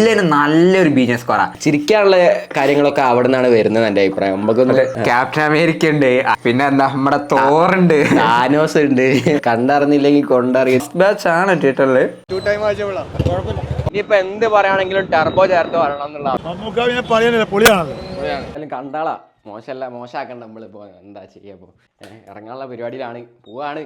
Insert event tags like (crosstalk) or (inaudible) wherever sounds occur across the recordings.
വില്ലന് നല്ലൊരു business scorer ചിരിക്കാനുള്ള കാര്യങ്ങളൊക്കെ അവിടെ നിന്നാണ് വരുന്നത് എന്റെ അഭിപ്രായം. നമുക്കൊന്ന് ക്യാപ്റ്റൻ അമേരിക്ക ഉണ്ട്. പിന്നെ എന്താ നമ്മുടെ തോറുണ്ട് താനോസ് ഉണ്ട്. കണ്ടറിഞ്ഞില്ലെങ്കിൽ കൊണ്ടറിയും ബാച്ച് ആണ് ഇനിയിപ്പോ എന്ത് പറയുകയാണെങ്കിലും ടെർബോ ചേർത്ത് പറയാനില്ല പൊളിയാണല്ലോ കണ്ടാളാ. മോശമല്ല മോശമാക്കണ്ട നമ്മളിപ്പോ എന്താ ചെയ്യാ ഇറങ്ങാനുള്ള പരിപാടിയിലാണ്. പോവാണ്.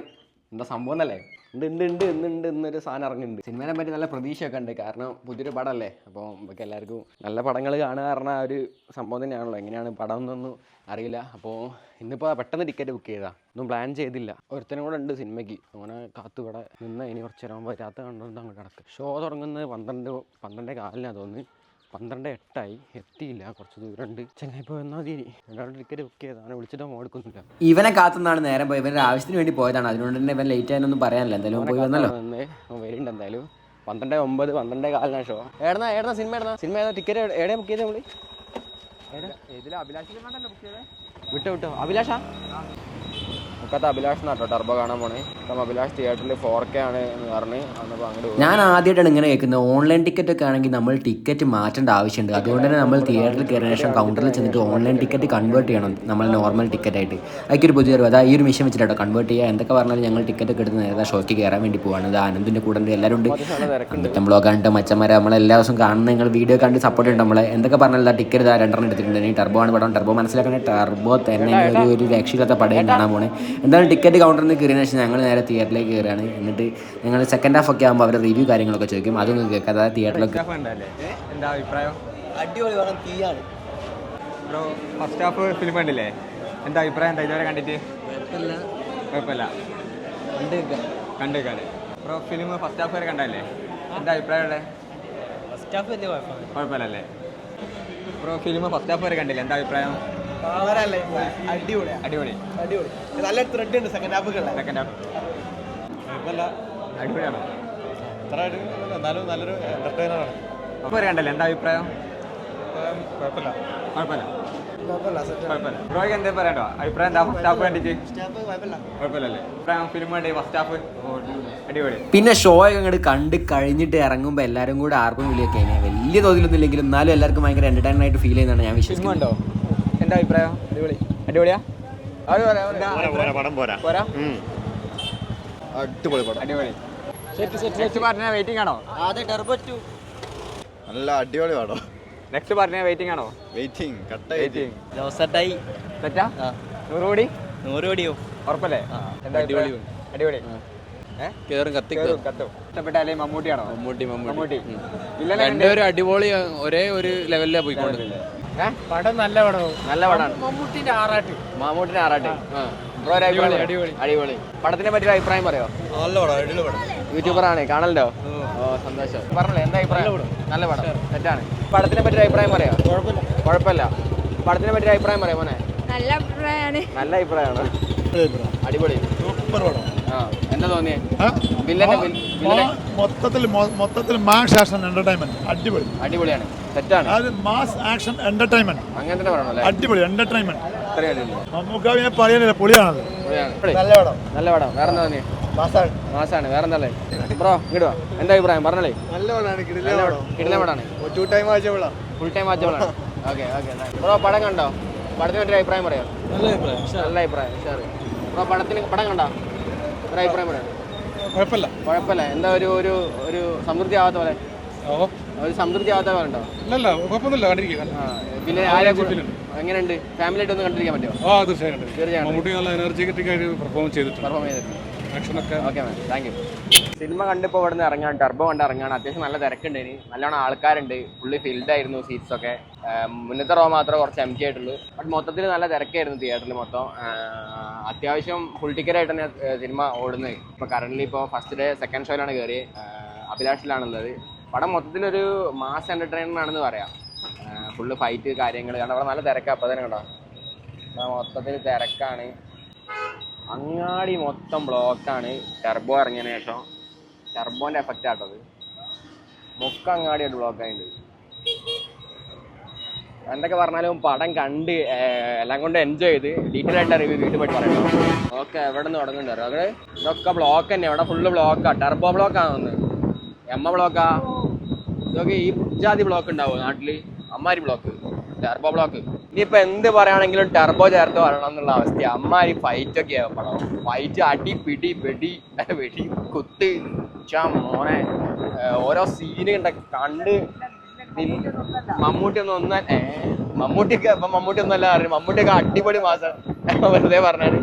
എന്താ സംഭവം എന്നല്ലേ? ഉണ്ട് ഉണ്ട് ഉണ്ട് ഇന്നുണ്ട് ഇന്നൊരു സാധനം ഇറങ്ങുന്നുണ്ട്. സിനിമയെ പറ്റി നല്ല പ്രതീക്ഷയൊക്കെ ഉണ്ട്. കാരണം പുതിയൊരു പടമല്ലേ? അപ്പോൾ നമുക്ക് എല്ലാവർക്കും നല്ല പടങ്ങൾ കാണുക പറഞ്ഞ ആ ഒരു സംഭവം തന്നെയാണല്ലോ. എങ്ങനെയാണ് പടം എന്നൊന്നും അറിയില്ല. അപ്പോൾ ഇന്നിപ്പോൾ പെട്ടെന്ന് ടിക്കറ്റ് ബുക്ക് ചെയ്താ. ഒന്നും പ്ലാൻ ചെയ്തില്ല. ഒരുത്തനും കൂടെ ഉണ്ട് സിനിമയ്ക്ക്. അങ്ങനെ കാത്തു ഇവിടെ നിന്ന് ഇനി കുറച്ച് നേരം വരാത്ത കണ്ടുകൊണ്ട് അങ്ങോട്ട് കിടക്കും ഷോ തുടങ്ങുന്നത് പന്ത്രണ്ട് പന്ത്രണ്ടേ കാലിനാണ് തോന്നുന്നു. പന്ത്രണ്ട് എട്ടായി. എത്തിയില്ല. കുറച്ച് ദൂരമുണ്ട്. ചെങ്ങായി ഇപ്പോൾ വന്നാൽ മതി. ടിക്കറ്റ് ബുക്ക് ചെയ്താണ് വിളിച്ചിട്ട് എടുക്കുന്നില്ല ഇവനെ കാത്തുനിന്നാണ് നേരം പോയി ഇവന്റെ ആവശ്യത്തിന് വേണ്ടി പോയതാണ്. അതുകൊണ്ട് തന്നെ ഇവൻ ലേറ്റ് ആയതൊന്നും പറയാനില്ല. എന്തായാലും പോയി വന്നല്ലോ. വരുന്നുണ്ട് എന്തായാലും. പന്ത്രണ്ട് ഒമ്പത് പന്ത്രണ്ട് കാലിനാണ് ഷോ ഏടന്നാ ഏടന്നാ സിനിമ ഏടന്നാ? സിനിമ ഏതാ? ടിക്കറ്റ് എവിടെയാ ബുക്ക് ചെയ്തത് നമ്മൾ? വിട്ടോ വിട്ടോ. അഭിലാഷാ? മുക്കത്തെ അഭിലാഷ് എന്നാട്ടോ ടർബോ കാണാൻ പോണേ. അപ്പം അഭിലാഷ് തിയേറ്ററിൽ ഫോർ കെ ആണ് എന്ന് പറഞ്ഞ് അന്നപ്പോൾ അങ്ങോട്ട് ഞാൻ ആദ്യമായിട്ടാണ് ഇങ്ങനെ കേൾക്കുന്നത്. ഓൺലൈൻ ടിക്കറ്റ് ഒക്കെ ആണെങ്കിൽ നമ്മൾ ടിക്കറ്റ് മാറ്റേണ്ട ആവശ്യമുണ്ട്. അതുകൊണ്ട് തന്നെ നമ്മൾ തിയേറ്ററിൽ കയറിയ ശേഷം കൗണ്ടറിൽ ചെന്നിട്ട് ഓൺലൈൻ ടിക്കറ്റ് കൺവേർട്ട് ചെയ്യണം. നമ്മൾ നോർമൽ ടിക്കറ്റ് ആയിട്ട്. അതൊക്കെ ഒരു പുതിയ അതാ ഈ ഒരു മിഷൻ വെച്ചിട്ടോ കൺവേർട്ട് ചെയ്യുക. എന്തൊക്കെ പറഞ്ഞാലും ഞങ്ങൾ ടിക്കറ്റ് ഒക്കെ എടുത്ത് നേരത്തെ ഷോയ്ക്ക് കയറാൻ വേണ്ടി പോവാണ്. ഇത് ആനന്ദിന്റെ കൂടെ ഉണ്ട് എല്ലാവരും ഉണ്ട്. നമ്മൾ തിരക്കുണ്ട്. അമ്പത്തം ബ്ലോഗ് കണ്ട് മച്ചന്മാരെ നമ്മൾ എല്ലാ ദിവസവും കാണുന്ന നിങ്ങൾ വീഡിയോ കണ്ട് സപ്പോർട്ട് ഉണ്ട് നമ്മളെ. എന്തൊക്കെ പറഞ്ഞാൽ ടിക്കറ്റ് ഇതാ രണ്ടെണ്ണം എടുത്തിട്ടുണ്ട്. ടർബോ ആണ് പടം. ടർബോ മനസ്സിലാക്കണേ ടർബോ തന്നെ ഒരു ഒരു രക്ഷയില്ലാത്ത പടയും കാണാൻ പോണേ. എന്തായാലും ടിക്കറ്റ് കൗണ്ടറിൽ നിന്ന് കയറിയതിനു ശേഷം ഞങ്ങൾ നേരെ തിയേറ്ററിലേക്ക് കയറുകയാണ് എന്നിട്ട് ഞങ്ങൾ സെക്കൻഡ് ഹാഫ് ഒക്കെ ആകുമ്പോൾ അവരുടെ റിവ്യൂ കാര്യങ്ങളൊക്കെ ചോദിക്കും. അതൊന്നും കേൾക്കാം അതായത് തിയേറ്ററിലൊക്കെ എന്താ അഭിപ്രായം? അടിപൊളി തീയാണ്. ബ്രോ ഫസ്റ്റ് ഹാഫ് ഫിലിം കണ്ടില്ലേ? എന്താ അഭിപ്രായം? എന്താ ഇതുവരെ കണ്ടിട്ട്? കുഴപ്പമില്ല. കണ്ടേക്കാൽ ബ്രോ ഫിലിം ഫസ്റ്റ് ഹാഫ് വരെ കണ്ടല്ലേ എന്താ അഭിപ്രായം ഫസ്റ്റ് ഹാഫ് വലിയ കുഴപ്പമില്ല കുഴപ്പമില്ലല്ലേ? ബ്രോ ഫിലിം ഫസ്റ്റ് ഹാഫ് വരെ കണ്ടില്ലേ? എന്താ അഭിപ്രായം? അടിപൊളി. അടിപൊളി. നല്ല ത്രെഡ് ഉണ്ട് സെക്കൻഡ് സെക്കൻഡ് ഹാഫ് അടിപൊളിയാണോ? എന്നാലും നല്ലൊരു അപ്പോൾ കണ്ടല്ലേ എന്താ അഭിപ്രായം? കുഴപ്പമില്ല. കുഴപ്പമില്ല. കുഴപ്പമില്ല ബ്രോയ്ക്ക് എന്തേ പറയണ്ടോ? അഭിപ്രായം എന്താ ഫസ്റ്റ് ഹാഫ് കണ്ടിട്ട് കുഴപ്പമില്ലല്ലേ? അഭിപ്രായം ഫിലിം വേണ്ടി? ഫസ്റ്റ് ഹാഫ് അടിപൊളി. പിന്നെ ഷോ ഒക്കെ അങ്ങോട്ട് കണ്ട് കഴിഞ്ഞിട്ട് ഇറങ്ങുമ്പോൾ എല്ലാരും കൂടെ ആർക്കും വിളിയൊക്കെ വലിയ തോതിലൊന്നും ഇല്ലെങ്കിലും എന്നാലും എല്ലാവർക്കും ഭയങ്കര എന്റർടൈൻമെന്റ് ആയിട്ട് ഫീൽ ചെയ്യുന്നതാണ് ഞാൻ ഉണ്ടോ എന്താ അഭിപ്രായം? അടിപൊളി. അടിപൊളിയാ? അടിപൊളി പടം. അടിപൊളി. നെക്സ്റ്റ് പാർട്ടിനെ വെയിറ്റിംഗ് ആണോ? ആദ്യം ടെർബോ നല്ല അടിപൊളി പടം. നെക്സ്റ്റ് പാർട്ടിനെ വെയിറ്റിംഗ് ആണോ? വെയിറ്റിംഗ് കട്ട വെയിറ്റിംഗ് ജോസട്ടായി തെറ്റാ? നൂറ് കോടി? നൂറ് കോടിയോ? ഉറപ്പല്ലേ? എന്താ അടിപൊളി അഭിപ്രായം? അടിപൊളി. കേറും കയറും കത്തി കേറും, കത്തും. ഇഷ്ടപ്പെട്ട അല്ലേ മമ്മൂട്ടിയാണോ? മമ്മൂട്ടി മമ്മൂട്ടി. വില്ലനെ രണ്ടുപേരും അടിപൊളി ഒരേ ഒരു ലെവലിലാണ് പോയിക്കൊണ്ട് ഏ? പടം നല്ല പടവും നല്ല പടമാണ്. മമ്മൂട്ടിന്റെ ആറാട്ട്. മമ്മൂട്ടിന്റെ ആറാട്ടെ. ബ്രോ ഒരു അഭിപ്രായം അടിപൊളി അടിപൊളി. പടത്തിനെ പറ്റി ഒരു അഭിപ്രായം പറയോ? നല്ല പടം അടിപൊളി പടം. യൂട്യൂബറാണ്. കാണലുണ്ടോ ഓ സന്തോഷം. പറഞ്ഞല്ലേ എന്താ അഭിപ്രായം? നല്ല പടം. തെറ്റാണ്. പടത്തിനെ പറ്റി ഒരു അഭിപ്രായം പറയോ? കുഴപ്പമില്ല. കുഴപ്പമില്ല. പടത്തിനെ പറ്റി ഒരു അഭിപ്രായം പറയാം മോനെ? നല്ല അഭിപ്രായമാണ്. നല്ല അഭിപ്രായമാണ്. അടിപൊളി. സൂപ്പർ പടം. എന്താ തോന്നിയേ? മൊത്തത്തിൽ മൊത്തത്തിൽ മാസ് ആക്ഷൻ എന്റർടൈൻമെന്റ് അടിപൊളി. അടിപൊളിയാണ്. തെറ്റാണ്. അതായത് മാസ് ആക്ഷൻ എന്റർടൈൻമെന്റ് അങ്ങനെ തന്നെ പറയണല്ലേ? അടിപൊളി എന്റർടൈൻമെന്റ്. നമുക്ക് പിന്നെ പറയാനില്ല പൊളിയാണത്. പൊളിയാണ്. നല്ല പടം. നല്ല പടം. വേറെ എന്താ തോന്നിയേ? മാസാണ്. വേറെ എന്താ ബ്രോ ഇങ്ങോട്ട് വാ. എന്താ അഭിപ്രായം? പറഞ്ഞോളേ. നല്ല പടമാണ്. നല്ല പടം. ഫുൾ ടൈം വായിച്ചോളാം ഫുൾ ടൈം വാച്ചബിളാണ് ഓക്കെ ഓക്കെ ബ്രോ പടം കണ്ടോ? പടത്തിന് ഒരു അഭിപ്രായം പറയാം? നല്ല അഭിപ്രായം. നല്ല അഭിപ്രായം. ബ്രോ പടത്തിന് പടം കണ്ടോ? ഒരു അഭിപ്രായം പറയാം. കുഴപ്പമില്ല. കുഴപ്പമില്ല. എന്താ ഒരു ഒരു ഒരു സംതൃപ്തി ആവാത്ത പോലെ? ഒരു സംതൃപ്തി ആവാത്ത പോലെ ഉണ്ടോ? അല്ലല്ല കുഴപ്പമൊന്നുമില്ല കണ്ടിരിക്കുക ആ പിന്നെ ആരെ എങ്ങനെയുണ്ട്? ഫാമിലി ആയിട്ട് ഒന്ന് കണ്ടിരിക്കാൻ പറ്റുമോ? ആ തീർച്ചയായും തീർച്ചയായും മമ്മൂട്ടി നല്ല എനർജറ്റിക് ആയിട്ട് പെർഫോം ചെയ്തിട്ടുണ്ട്. പെർഫോം ചെയ്തിട്ടുണ്ട്. മാം താങ്ക് യു സിനിമ കണ്ടിപ്പോൾ ഇവിടെ നിന്ന് ഇറങ്ങാൻ ടർബോ കണ്ട് ഇറങ്ങാണ്. അത്യാവശ്യം നല്ല തിരക്കുണ്ട് ഇനി. നല്ലോണം ആൾക്കാരുണ്ട്. ഫുള്ളി ഫിൽഡ് ആയിരുന്നു സീറ്റ്സ് ഒക്കെ. മുന്നത്തെ റോ മാത്രമേ കുറച്ച് എം ടി ആയിട്ടുള്ളൂ. ബട്ട് മൊത്തത്തിൽ നല്ല തിരക്കായിരുന്നു തിയേറ്ററിൽ മൊത്തം. അത്യാവശ്യം ഫുൾ ടിക്കറ്റ് ആയിട്ട് തന്നെ സിനിമ ഓടുന്നത്. ഇപ്പോൾ കറന്റ് ഇപ്പോൾ ഫസ്റ്റ് ഡേ സെക്കൻഡ് ഷോയിലാണ് കയറി അഭിലാഷിലാണുള്ളത്. പടം മൊത്തത്തിലൊരു മാസ് എന്റർടൈൻമെന്റ് ആണെന്ന് പറയാം. ഫുള്ള് ഫൈറ്റ് കാര്യങ്ങൾ കാരണം അവിടെ നല്ല തിരക്കാണ് അപ്പോൾ തന്നെ കേട്ടോ മൊത്തത്തിൽ തിരക്കാണ്. അങ്ങാടി മൊത്തം ബ്ലോക്കാണ്. ടെർബോ ഇറങ്ങിയതിന് ശേഷം ടെർബോന്റെ എഫക്റ്റ് ആട്ടത് മൊക്ക അങ്ങാടിയായിട്ട് ബ്ലോക്ക് ആയിട്ടുണ്ട്. എന്തൊക്കെ പറഞ്ഞാലും പടം കണ്ട് എല്ലാം കൊണ്ട് എൻജോയ് ചെയ്ത് ഡീറ്റെയിൽ ആയിട്ട് റിവ്യൂ വീട്ടിൽ പോയിട്ട് പറയണം ഓക്കെ എവിടെ നിന്ന് തുടങ്ങുന്നുണ്ട് അവിടെ ഇതൊക്കെ ബ്ലോക്ക് തന്നെ. ഇവിടെ ഫുള്ള് ബ്ലോക്കാണ് ടെർബോ ബ്ലോക്കാണ് ഒന്ന്? എമ്മ ബ്ലോക്കാ ഇതൊക്കെ ഈ ജാതി ബ്ലോക്ക് ഉണ്ടാവും നാട്ടിൽ? അമ്മാരി ബ്ലോക്ക് ടെർബോ ബ്ലോക്ക് ഇനിയിപ്പോ എന്ത് പറയുകയാണെങ്കിലും ടെർബോ ചേർത്ത് വരണം എന്നുള്ള അവസ്ഥ. അമ്മാരി ഫൈറ്റ് ഒക്കെ പടം ഫൈറ്റ് അടി പിടി വെടി വെടി കുത്ത്. മോനെ. ഓരോ സീന് കണ്ട കണ്ട് മമ്മൂട്ടി ഒന്നും ഒന്ന മമ്മൂട്ടിക്ക് ഇപ്പൊ മമ്മൂട്ടി ഒന്നല്ല അറിയും. മമ്മൂട്ടിയൊക്കെ അടിപൊളി മാസം. വെറുതെ പറഞ്ഞാണ്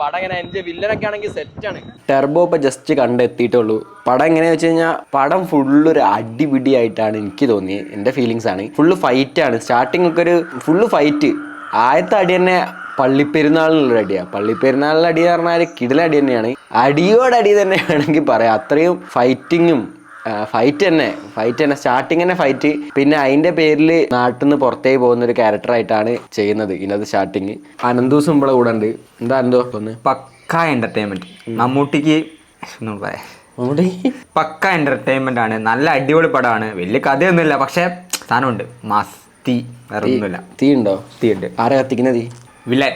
പടം ഇങ്ങനെ എൻജോയ് വില്ലനൊക്കെ ആണെങ്കിൽ സെറ്റാണ് ടെർബോ ഇപ്പൊ ജസ്റ്റ് കണ്ടെത്തിയിട്ടുള്ളൂ. പടം എങ്ങനെയാ വെച്ച് കഴിഞ്ഞാൽ പടം ഫുള്ള് ഒരു അടിപിടിയായിട്ടാണ് എനിക്ക് തോന്നി എന്റെ ഫീലിങ്സ് ആണ്. ഫുള്ള് ഫൈറ്റ് ആണ്. സ്റ്റാർട്ടിങ് ഒക്കെ ഒരു ഫുള്ള് ഫൈറ്റ് ആദ്യത്തെ അടി തന്നെ പള്ളിപ്പെരുന്നാളിനുള്ള അടിയാണ് പള്ളിപ്പെരുന്നാളിലെ അടി എന്ന് പറഞ്ഞാൽ കിടിലടി തന്നെയാണ്. അടിയോടടി തന്നെ വേണമെങ്കിൽ പറയാം. അത്രയും ഫൈറ്റിങ്ങും ഫൈറ്റ് തന്നെ. ഫൈറ്റ് തന്നെ. സ്റ്റാർട്ടിങ് തന്നെ ഫൈറ്റ് പിന്നെ അതിന്റെ പേരിൽ നാട്ടിൽ നിന്ന് പുറത്തേക്ക് പോകുന്ന ഒരു ക്യാരക്ടറായിട്ടാണ് ചെയ്യുന്നത്. ഇതിനകത്ത് സ്റ്റാർട്ടിങ് അനന്തൂസും ഇവിടെ കൂടെ ഉണ്ട്. എന്താ അനന്തോ? ഒന്ന് പക്ക എന്റർടൈൻമെന്റ് മമ്മൂട്ടിക്ക് പക്ക എന്റർടൈൻമെന്റ് ആണ്. നല്ല അടിപൊളി പടമാണ്. വലിയ കഥയൊന്നുമില്ല. പക്ഷെ സാധനമുണ്ട്. മാസ് തീ വേറെ ഒന്നുമില്ല തീ ഉണ്ടോ തീ ഉണ്ട് ആരാ കത്തിക്കുന്ന തീ? വില്ലൻ.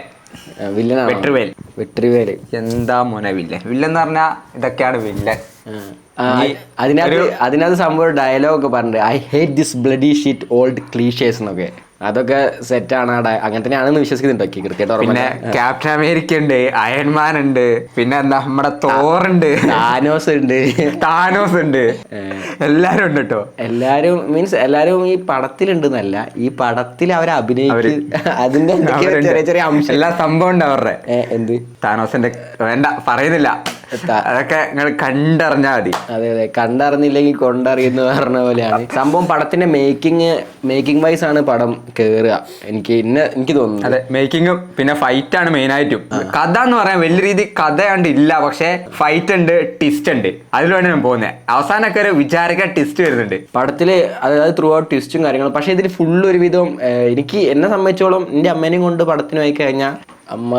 വില്ലനാണ്? വെട്രിവേൽ. വെട്രിവേൽ എന്താ മോനെ വില്ലൻ. വില്ലൻ എന്ന് പറഞ്ഞാൽ ഇതൊക്കെയാണ് വില്ലൻ. അതിനകത്ത് അതിനകത്ത് സംഭവം ഡയലോഗ് ഒക്കെ പറഞ്ഞിട്ട് I hate this bloody shit old clichés എന്നൊക്കെ. അതൊക്കെ സെറ്റാണ് അങ്ങനെ തന്നെയാണെന്ന് വിശ്വസിക്കുന്നുണ്ടോ ക്രിക്കറ്റ് പിന്നെ ക്യാപ്റ്റൻ അമേരിക്ക ഉണ്ട് അയൺമാൻ ഉണ്ട് പിന്നെ നമ്മുടെ തോറുണ്ട് താനോസ് ഉണ്ട്. താനോസ് ഉണ്ട്. എല്ലാരും ഉണ്ട് കേട്ടോ എല്ലാരും മീൻസ് എല്ലാരും ഈ പടത്തിലുണ്ട് എന്നല്ല ഈ പടത്തിൽ അവർ അഭിനയിക്കും (laughs) അതിന്റെ ചെറിയ ചെറിയ അംശം. എല്ലാ സംഭവം ഉണ്ട് അവരുടെ. എന്ത്? താനോസിന്റെ വേണ്ട പറയുന്നില്ല. അതൊക്കെ നിങ്ങൾ കണ്ടറിഞ്ഞാൽ മതി. അതെ അതെ. കണ്ടറിഞ്ഞില്ലെങ്കിൽ കൊണ്ടറിയുന്ന പറഞ്ഞ പോലെയാണ്. സംഭവം പടത്തിന്റെ മേക്കിംഗ് മേക്കിംഗ് വൈസ് ആണ് പടം കേറുക. എനിക്ക് ഇന്ന എനിക്ക് തോന്നുന്നു അതെ മേക്കിങ്ങും പിന്നെ ഫൈറ്റ് ആണ് മെയിൻ ആയിട്ടും. കഥ എന്ന് പറയാൻ വലിയ രീതി കഥ കണ്ട് ഇല്ല പക്ഷെ ഫൈറ്റ് ഉണ്ട് ട്വിസ്റ്റ് ഉണ്ട്. അതിലാണ് ഞാൻ പോകുന്നത് അവസാനമൊക്കെ ഒരു വിചാരിക്കാൻ ട്വിസ്റ്റ് വരുന്നുണ്ട്. പടത്തിൽ അതായത് ത്രൂ ഔട്ട് ട്വിസ്റ്റും കാര്യങ്ങളും. പക്ഷെ ഇതിൽ ഫുൾ ഒരുവിധം വിധം എനിക്ക് എന്നെ സംബന്ധിച്ചോളം എന്റെ അമ്മേനെയും കൊണ്ട് പടത്തിന് പോയി കഴിഞ്ഞാൽ അമ്മ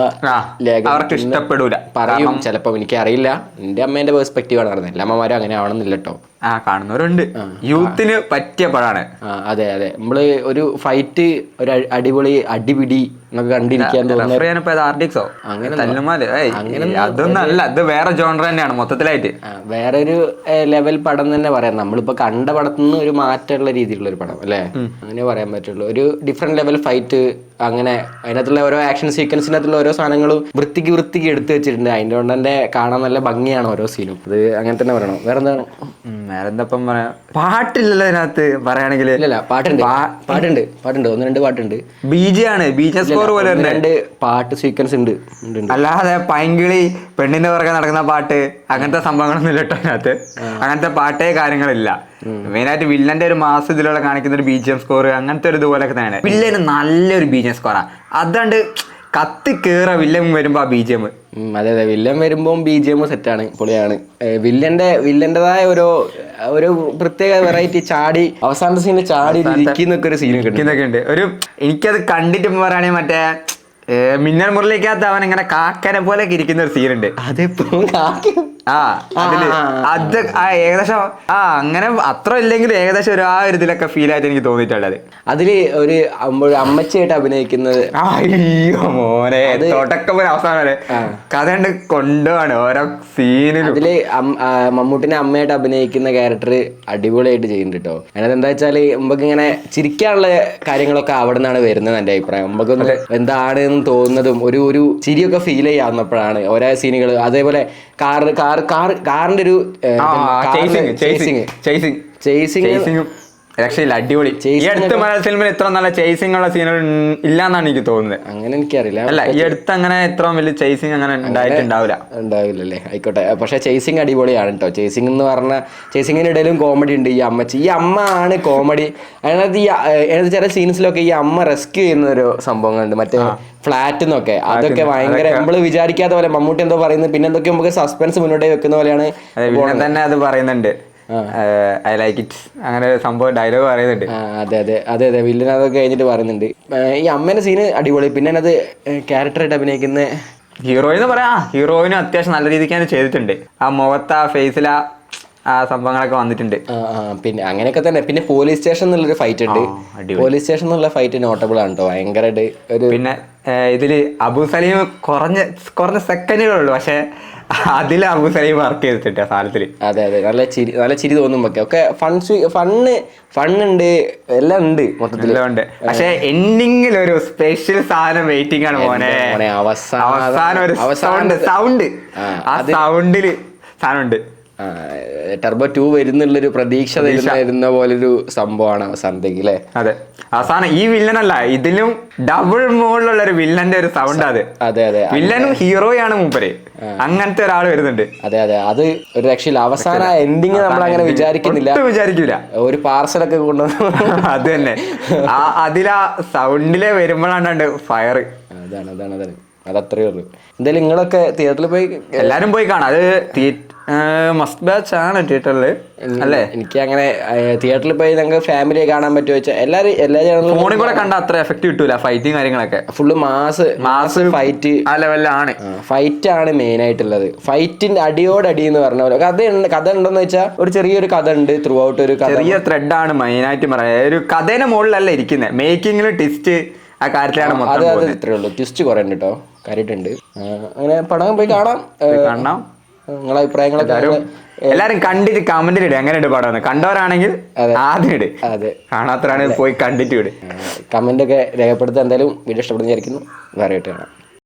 അവർക്ക് ഇഷ്ടപ്പെടൂല. പറയും ചിലപ്പോൾ എനിക്ക് അറിയില്ല എന്റെ അമ്മേന്റെ പേഴ്സ്പെക്റ്റീവ് ആണ് പറഞ്ഞത് എല്ലാ അമ്മമാരും അങ്ങനെ ആവണമെന്നില്ല കേട്ടോ ആ കാണുന്നവരുണ്ട്. യൂത്തിന് പറ്റിയ പഴാണ് അതെ അതെ. നമ്മൾ ഒരു ഫൈറ്റ് ഒരു അടിപൊളി അടിപിടി കണ്ടിരിക്കാൻ ആർഡിക്സോ അങ്ങനെ അതൊന്നല്ല ഇത് വേറെ ജോണർ തന്നെയാണ് മൊത്തത്തിലായിട്ട്. വേറെ വേറൊരു ലെവൽ പടം തന്നെ പറയാം. നമ്മളിപ്പോ കണ്ട പടത്തിൽ നിന്ന് ഒരു മാറ്റമുള്ള രീതിയിലുള്ള ഒരു പടം അല്ലേ? അങ്ങനെ പറയാൻ പറ്റുള്ളൂ. ഒരു ഡിഫറെന്റ് ലെവൽ ഫൈറ്റ് അങ്ങനെ അതിനകത്തുള്ള ഓരോ ആക്ഷൻ സീക്വൻസിനകത്തുള്ള ഓരോ സാധനങ്ങളും വൃത്തിക്ക് വൃത്തിക്ക് എടുത്തു വെച്ചിട്ടുണ്ട്. അതിന്റെ കൊണ്ട് തന്നെ കാണാൻ നല്ല ഭംഗിയാണ് ഓരോ സീനും അത് അങ്ങനെ തന്നെ പറയണം. വേറെ പറയാ? പാട്ടില്ലല്ലോ അതിനകത്ത് പറയുകയാണെങ്കിൽ ഇല്ലല്ല പാട്ടുണ്ട്. പാട്ടുണ്ട് പാട്ടുണ്ട്. ഒന്ന് രണ്ട് പാട്ടുണ്ട്. ബീജി ആണ് ബീജ സ്കോർ പോലെ ഒന്ന് രണ്ട് പാട്ട് സീക്വൻസ് ഉണ്ട്. അല്ലാതെ പൈങ്കിളി പെണ്ണിന്റെ പുറകെ നടക്കുന്ന പാട്ട് അങ്ങനത്തെ സംഭവങ്ങളൊന്നും ഇല്ല കേട്ടോ അതിനകത്ത്. അങ്ങനത്തെ പാട്ടേ കാര്യങ്ങളില്ല. മെയിൻ ആയിട്ട് വില്ലന്റെ ഒരു മാസം ഇതിലുള്ള കാണിക്കുന്ന ഒരു ബി സ്കോർ അങ്ങനത്തെ ഒരു ഇതുപോലൊക്കെ തന്നെയാണ്. വില്ലന് നല്ലൊരു ബി ജി എം സ്കോറാ അതാണ്ട് കത്തി കേറ വില്ലൻ വരുമ്പോ ആ ബി ജി എം അതെ അതെ. വില്ലൻ വരുമ്പോ ബി ജി എം സെറ്റാണ് പൊളിയാണ് വില്ലന്റെ വില്ലന്റേതായ ഓരോ ഒരു പ്രത്യേക വെറൈറ്റി ചാടി അവസാനത്തെ സീനിൽ ചാടി ഇരിക്കുന്നൊക്കെ ഒരു സീൻ ഇതൊക്കെ ഉണ്ട്. ഒരു എനിക്കത് കണ്ടിട്ട് പറയുകയാണെങ്കിൽ മറ്റേ ഏ, മിന്നൽ മുരളിക്കകത്ത് അവൻ ഇങ്ങനെ കാക്കനെ പോലെ ഇരിക്കുന്ന ഒരു സീനുണ്ട് അതിപ്പോ കാക്കി ആ അതിൽ അത് ആ ഏകദേശം ആ അങ്ങനെ അത്ര ഇല്ലെങ്കിലും ഏകദേശം ഒരു ആ ഒരു ഇതിലൊക്കെ ഫീൽ ആയിട്ട് എനിക്ക് തോന്നിയിട്ടുള്ളത് അതിൽ ഒരു അമ്മ- അമ്മച്ചിയായിട്ട് അഭിനയിക്കുന്നത് അയ്യോ മോനെ തുടക്കം ഒരു അവസാനം വരെ കഥ കണ്ട് കൊണ്ടുപോവാണ് ഓരോ സീനിലും അതിൽ അം- ആ, മമ്മൂട്ടിനെ അമ്മയായിട്ട് അഭിനയിക്കുന്ന ക്യാരക്ടർ അടിപൊളിയായിട്ട് ചെയ്യുന്നുണ്ട് കേട്ടോ അതിനകത്ത് എന്താ വെച്ചാൽ നമുക്ക് ഇങ്ങനെ ചിരിക്കാനുള്ള കാര്യങ്ങളൊക്കെ അവിടെ നിന്നാണ് വരുന്നത് എന്റെ അഭിപ്രായം. നമുക്കൊന്ന് എന്താണ് എന്ന് തോന്നുന്നതും ഒരു ഒരു ചിരിയൊക്കെ ഫീൽ ചെയ്യാവുന്നപ്പോഴാണ് ഓരോ സീനുകൾ അതേപോലെ കാർ കാർ കാർ കാറിന്റെ ഒരു ചേസിങ് ചേസിങ് ചേസിങ് ചേസിംഗ് ചേസിങ്ങും രക്ഷയില്ല അടിപൊളി. ഈ അടുത്ത മലയാള സിനിമയിൽ ഇത്ര നല്ല ചേസിംഗ് ഉള്ള സീനുകൾ ഇല്ലാന്നാണ് എനിക്ക് തോന്നുന്നത്. അങ്ങനെ എനിക്കറിയില്ല. അല്ല ഈ അടുത്ത് അങ്ങനെ ഇത്ര വലിയ ചേസിങ് അങ്ങനെ ഉണ്ടായിട്ടുണ്ടാവില്ല. ഉണ്ടാവില്ലല്ലേ? ആയിക്കോട്ടെ. പക്ഷെ ചേസിങ് അടിപൊളിയാണ് കേട്ടോ ചേസിങ് എന്ന് പറഞ്ഞ ചേസിങ്ങിനിടയിലും കോമഡി ഉണ്ട് ഈ അമ്മച്ചി. ഈ അമ്മ ആണ് കോമഡി അതിനകത്ത് ഈ അതിനകത്ത് ചില സീൻസിലൊക്കെ ഈ അമ്മ റെസ്ക്യൂ ചെയ്യുന്ന ഒരു സംഭവങ്ങളുണ്ട് മറ്റേ ഫ്ലാറ്റ് എന്നൊക്കെ. അതൊക്കെ ഭയങ്കര നമ്മൾ വിചാരിക്കാത്ത പോലെ മമ്മൂട്ടി എന്തോ പറയുന്നത് പിന്നെ എന്തൊക്കെ നമുക്ക് സസ്പെൻസ് മുന്നോട്ട് വെക്കുന്ന പോലെയാണ് തന്നെ അത് പറയുന്നുണ്ട്. I like it. അങ്ങനെ സംഭവം ഡയലോഗ് പറയുന്നുണ്ട്. അതെ അതെ. അതെ അതെ. വില്ലൻ അതൊക്കെ കഴിഞ്ഞിട്ട് പറയുന്നുണ്ട്. ഈ അമ്മേന്റെ സീന് അടിപൊളി. പിന്നെ അത് ക്യാരക്ടറായിട്ട് അഭിനയിക്കുന്ന ഹീറോയിൻ എന്ന് പറയാ. ഹീറോയിനും അത്യാവശ്യം നല്ല രീതിക്ക് തന്നെ ചെയ്തിട്ടുണ്ട്. ആ മുഖത്ത് ആ ഫേസിൽ ആ സംഭവങ്ങളൊക്കെ വന്നിട്ടുണ്ട്. പിന്നെ അങ്ങനെയൊക്കെ തന്നെ. പിന്നെ പോലീസ് സ്റ്റേഷൻ എന്നുള്ളൊരു ഫൈറ്റ് ഉണ്ട്. പോലീസ് സ്റ്റേഷൻ എന്നുള്ള ഫൈറ്റ് നോട്ടബിൾ ആണ് കേട്ടോ ഭയങ്കരമായിട്ട് ഒരു പിന്നെ ഇതിൽ അബു സലീം കുറഞ്ഞ കുറഞ്ഞ സെക്കൻഡുകളുള്ളൂ പക്ഷെ അതിൽ അബുസലീം വർക്ക് ചെയ്തിട്ട് സാധനത്തിൽ. അതെ അതെ. നല്ല ചിരി നല്ല ചിരി തോന്നും ഒക്കെ. ഒക്കെ ഫൺ ഫണ്ണ് ഫണ്ണുണ്ട് എല്ലാം ഉണ്ട് മൊത്തത്തിൽ ഉണ്ട്. പക്ഷെ എൻഡിങ്ങിൽ ഒരു സ്പെഷ്യൽ സാധനം വെയിറ്റിംഗ് ആണ് മോനെ. അവസാനം- അവസാനം ഒരു സൗണ്ട് സൗണ്ട് ആ, സൗണ്ടിൽ സാധനം ഉണ്ട്. ടെർബോ ടു വരുന്നുള്ളൊരു പ്രതീക്ഷ. തരുന്ന പോലെ പോലൊരു സംഭവമാണ് അവസാനത്തേക്ക് അല്ലേ അതെ. അവസാനം ഈ വില്ലൻ അല്ല ഇതിലും ഡബിൾ മുകളിലുള്ള ഒരു വില്ലന്റെ ഒരു സൗണ്ട് അത്. അതെ അതെ വില്ലനും ഹീറോയാണ് മൂപ്പര്. അങ്ങനത്തെ ഒരാൾ വരുന്നുണ്ട്. അതെ അതെ. അത് ഒരു രക്ഷയില്ല. അവസാന എൻഡിങ് നമ്മൾ അങ്ങനെ വിചാരിക്കുന്നില്ല. വിചാരിക്കില്ല വിചാരിക്കൂല. ഒരു പാർസലൊക്കെ കൊണ്ടുവന്ന് (laughs) അത് തന്നെ. ആ അതിലാ സൗണ്ടിലെ വരുമ്പോഴാണ് ഫയർ അതാണ് അതാണ് അതാണ്. അതത്രേ ഉള്ളൂ. എന്തായാലും നിങ്ങളൊക്കെ തിയേറ്ററിൽ പോയി എല്ലാരും പോയി കാണാം. അത് മസ്റ്റ് ബാച്ച് ആണ് തിയേറ്ററിൽ അല്ലേ? എനിക്ക് അങ്ങനെ തിയേറ്ററിൽ പോയി ഞങ്ങൾക്ക് ഫാമിലിയെ കാണാൻ പറ്റുമോ വെച്ചാൽ എല്ലാവരും എല്ലാ ഫോണിൽ കൂടെ കണ്ട അത്ര എഫക്റ്റ് കിട്ടൂല ഫൈറ്റും കാര്യങ്ങളൊക്കെ. ഫുള്ള് മാസ് മാസ് ഫൈറ്റ് ആ ലെവലാണ് ഫൈറ്റ് ആണ് മെയിൻ ആയിട്ടുള്ളത്. ഫൈറ്റിന്റെ അടിയോടടി എന്ന് പറഞ്ഞ പോലെ. കഥ ഉണ്ട് കഥ ഉണ്ടെന്ന് വെച്ചാൽ ഒരു ചെറിയൊരു കഥ ഉണ്ട് ത്രൂ ഔട്ട് ഒരു ചെറിയ ത്രെഡ് ആണ് മെയിൻ ആയിട്ട് പറയാം. ഒരു കഥേനെ മുകളിലല്ല ഇരിക്കുന്നത് മേക്കിങ്ങിൽ ടിസ്റ്റ് ആ കാര്യത്തിലാണ് അത് മൊത്തം അത് പോകുന്നത് ഇത്രേ ഉള്ളൂ. ട്വിസ്റ്റ് കുറേ ഉണ്ട് കേട്ടോ കാര്യമായിട്ടുണ്ട് അങ്ങനെ പടം പോയി കാണാം. കാണാം. നിങ്ങളെ അഭിപ്രായങ്ങളൊക്കെ എല്ലാരും കണ്ടിട്ട് കമന്റിൽ ഇടുക എങ്ങനെ ഇട്. പടം കണ്ടവരാണെങ്കിൽ. ആദ്യം ഇട്. അതെ. കാണാത്തവരാണെങ്കിൽ പോയി കണ്ടിട്ട് ഇട്. കമന്റ് ഒക്കെ രേഖപ്പെടുത്താൻ എന്തായാലും വീഡിയോ ഇഷ്ടപ്പെടുന്ന വിചാരിക്കുന്നു. വേറെ ആയിട്ട് കാണാം.